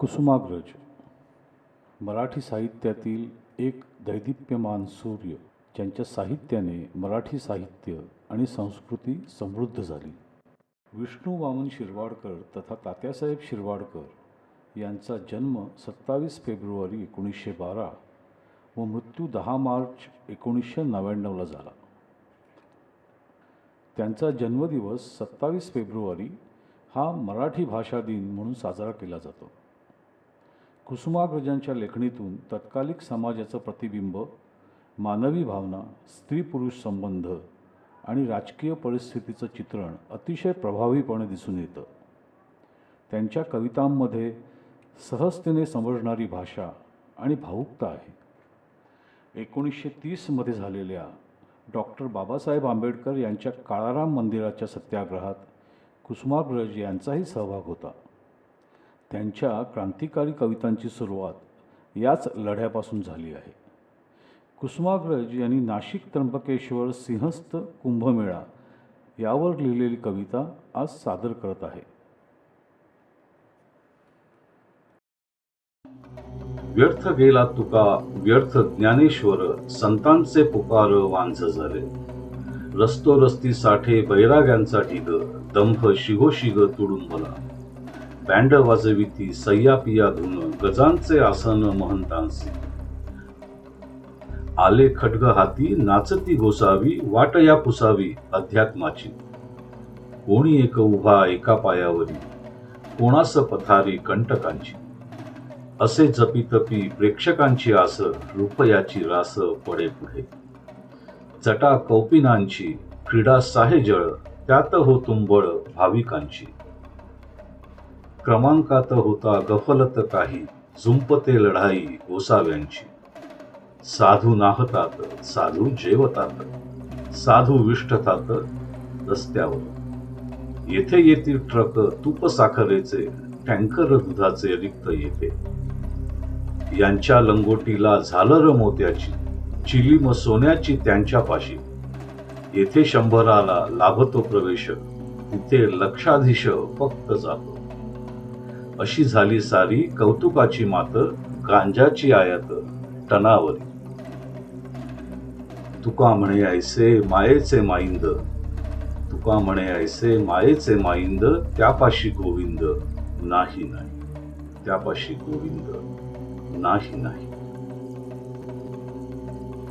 कुसुमाग्रज मराठी साहित्यातील एक दैदिप्यमान सूर्य ज्यांच्या साहित्याने मराठी साहित्य आणि संस्कृती समृद्ध झाली. विष्णू वामन शिरवाडकर तथा तात्यासाहेब शिरवाडकर यांचा जन्म सत्तावीस फेब्रुवारी एकोणीसशे बारा व मृत्यू दहा मार्च एकोणीसशे नव्याण्णवला झाला. त्यांचा जन्मदिवस सत्तावीस फेब्रुवारी हा मराठी भाषा दिन म्हणून साजरा केला जातो. कुसुमाग्रजांच्या लेखणीतून तत्कालिक समाजाचं प्रतिबिंब मानवी भावना स्त्री पुरुष संबंध आणि राजकीय परिस्थितीचं चित्रण अतिशय प्रभावीपणे दिसून येतं. त्यांच्या कवितांमध्ये सहजतेने समजणारी भाषा आणि भावुकता आहे. एकोणीसशे तीसमध्ये झालेल्या डॉक्टर बाबासाहेब आंबेडकर यांच्या काळाराम मंदिराच्या सत्याग्रहात कुसुमाग्रज यांचाही सहभाग होता. त्यांच्या क्रांतिकारी कवितांची सुरुवात याच लढ्यापासून झाली आहे. कुसुमाग्रज यांनी नाशिक त्र्यंबकेश्वर सिंहस्थ कुंभमेळा यावर लिहिलेली कविता आज सादर करत आहे. व्यर्थ गेला तुका व्यर्थ ज्ञानेश्वर संतांचे पुकार वांझ झाले. रस्तो रस्ती साठे बैराग्यांचा ढिग दंभ शिगोशिग तुडुंबला. बँड वाजविती सय्या पिया धुन गजांचे आसन महंतांसी. आले खड्ग हाती नाचती गोसावी वाट या पुसावी अध्यात्माची. कोणी एक उभा एका पायावरी कोणास पथारी कंटकांची. असे जपी तपी प्रेक्षकांची आस रुपयाची रास पडे पुढे. चटा कौपिनांची क्रीडा साहेजळ त्यात हो तुंबळ भाविकांची. क्रमांकात होता गफलत काही झुंपते लढाई गोसाव्यांची. साधू नाहतात साधू जेवतात साधू विष्ठतात रस्त्यावर. येथे येतील ट्रक तूप साखरेचे टँकर दुधाचे रिक्त येते. यांच्या लंगोटीला झालर मोत्याची चिलीम सोन्याची त्यांच्यापाशी येथे शंभराला लाभतो प्रवेश तिथे लक्षाधीश फक्त जातो. अशी झाली सारी कौतुकाची मात गांजाची आयात टनावरी तुका म्हणे ऐसे मायेचे माईंद तुका म्हणे ऐसे मायेचे माईंद त्यापाशी गोविंद नाही नाही. त्यापाशी गोविंद नाही नाही.